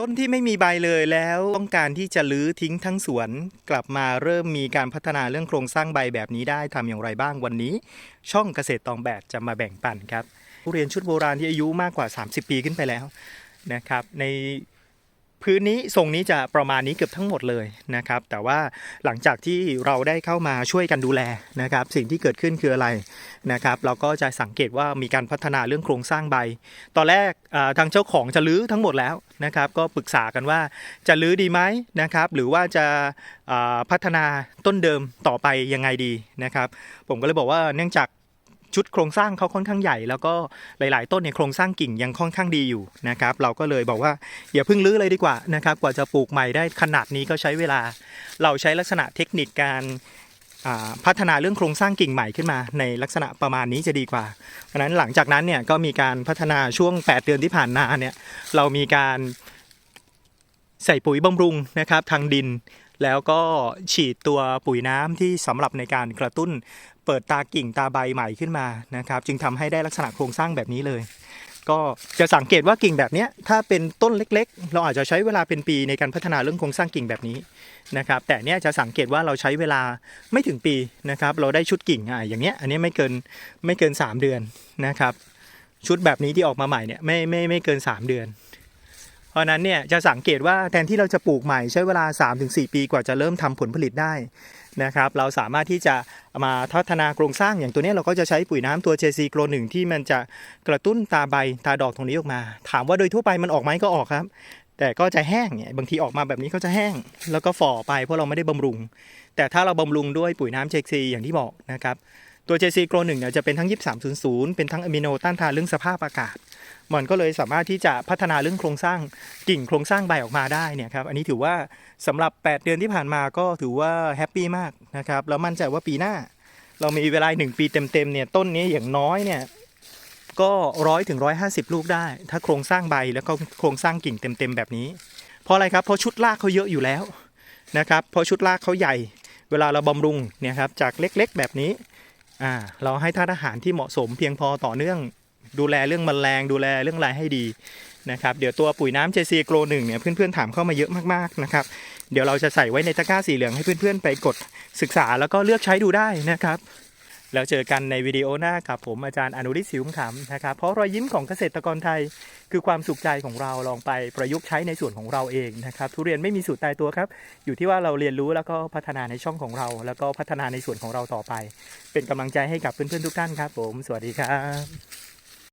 ต้นที่ไม่มีใบเลยแล้วต้องการที่จะลื้อทิ้งทั้งสวน กลับมาเริ่มมีการพัฒนาเรื่องโครงสร้างใบแบบนี้ได้ทำอย่างไรบ้างวันนี้ ช่องเกษตรตองแบบจะมาแบ่งปันครับทุเรียนชุดโบราณที่อายุมากกว่า 30 ปีขึ้นไปแล้วนะครับใน พื้นนี้ทรงนี้จะประมาณนี้เกือบทั้งหมดเลยนะครับ แต่ว่าหลังจากที่เราได้เข้ามาช่วยกันดูแลนะครับ สิ่งที่เกิดขึ้นคืออะไรนะครับ เราก็จะสังเกตว่ามีการพัฒนาเรื่องโครงสร้างใบ ตอนแรกทางเจ้าของจะลื้อทั้งหมดแล้วนะครับ ก็ปรึกษากันว่าจะลื้อดีไหมนะครับ หรือว่าจะพัฒนาต้นเดิมต่อไปยังไงดีนะครับ ผมก็เลยบอกว่าเนื่องจาก ชุดโครงสร้างเขาค่อนข้างใหญ่ แล้วก็หลาย ๆ ต้นเนี่ยโครงสร้างกิ่งยังค่อนข้างดีอยู่นะครับเราก็เลยบอกว่าอย่าเพิ่งลื้อเลยดีกว่านะครับกว่าจะปลูกใหม่ได้ขนาดนี้ก็ใช้เวลา เราใช้ลักษณะเทคนิคการพัฒนาเรื่องโครงสร้างกิ่งใหม่ขึ้นมา ในลักษณะประมาณนี้จะดีกว่า เพราะฉะนั้นหลังจากนั้นเนี่ยก็มีการพัฒนาช่วง 8 เดือนที่ผ่านมาเนี่ยเรามีการใส่ปุ๋ยบำรุงนะครับทางดิน แล้วก็ฉีดตัวปุ๋ยน้ำที่สำหรับในการกระตุ้น เปิดตากิ่งตาใบใหม่ขึ้นมานะครับ จึงทำให้ได้ลักษณะโครงสร้างแบบนี้เลย ก็จะสังเกตว่ากิ่งแบบนี้ถ้าเป็นต้นเล็ก ๆ เราอาจจะใช้เวลาเป็นปีในการพัฒนาเรื่องโครงสร้างกิ่งแบบนี้นะครับ แต่เนี้ยจะสังเกตว่าเราใช้เวลาไม่ถึงปีนะครับ เราได้ชุดกิ่งอะอย่างเนี้ยอันนี้ไม่เกินไม่เกิน 3 เดือนนะครับ ชุดแบบนี้ที่ออกมาใหม่เนี่ยไม่ไม่ไม่เกิน 3 เดือน เพราะนั้นเนี่ยจะสังเกตว่าแทนที่เราจะปลูกใหม่ใช้เวลา 3-4 ปีกว่าจะเริ่มทำผลผลิตได้นะครับเราสามารถที่จะมาพัฒนาโครงสร้างอย่างตัวนี้เราก็จะใช้ปุ๋ยน้ำตัว JC โกลหนึ่งที่มันจะกระตุ้นตาใบตาดอกตรงนี้ออกมา ถามว่าโดยทั่วไปมันออกไหมก็ออกครับ แต่ก็จะแห้งเนี่ยบางทีออกมาแบบนี้ก็จะแห้ง แล้วก็ฝ่อไปเพราะเราไม่ได้บำรุง แต่ถ้าเราบำรุงด้วยปุ๋ยน้ำ JC อย่างที่บอกนะครับตัว JC โกลหนึ่งเนี่ยจะเป็นทั้ง 2300 เป็นทั้งอะมิโนต้านทานเรื่องสภาพอากาศ มันก็เลยสามารถที่จะพัฒนาเรื่องโครงสร้างกิ่งโครงสร้างใบออกมาได้เนี่ยครับอันนี้ถือว่าสำหรับ 8 เดือนที่ผ่านมาก็ถือว่าแฮปปี้มากนะครับแล้วมั่นใจว่าปีหน้า เรามีเวลา1ปีเต็มๆเนี่ยต้นนี้อย่างน้อยเนี่ยก็ร้อยถึงร้อยห้าสิบลูกได้ ถ้าโครงสร้างใบแล้วก็โครงสร้างกิ่งเต็มๆแบบนี้ เพราะอะไรครับเพราะชุดรากเขาเยอะอยู่แล้วนะครับเพราะชุดรากเขาใหญ่ เวลาเราบำรุงเนี่ยครับจากเล็กๆแบบนี้อ่าเราให้ธาตุอาหารที่เหมาะสมเพียงพอต่อเนื่อง ดูแลเรื่องแมลงดูแลเรื่องอะไรให้ดีนะครับเดี๋ยวตัวปุ๋ยน้ำ JC Grow 1เนี่ยเพื่อนๆถามเข้ามาเยอะมากๆนะครับเดี๋ยวเราจะใส่ไว้ในตะกร้าสีเหลืองให้เพื่อนๆไปกดศึกษาแล้วก็เลือกใช้ดูได้นะครับ แล้วเจอกันในวิดีโอหน้ากับผมอาจารย์อนุริศสิวขำนะครับเพราะรอยยิ้มของเกษตรกรไทย คือความสุขใจของเราลองไปประยุกต์ใช้ในส่วนของเราเองนะครับทุเรียนไม่มีสูตรตายตัวครับ อยู่ที่ว่าเราเรียนรู้แล้วก็พัฒนาในช่องของเรา แล้วก็พัฒนาในส่วนของเราต่อไป เป็นกำลังใจให้กับเพื่อนๆทุกท่านครับ ผม สวัสดีครับ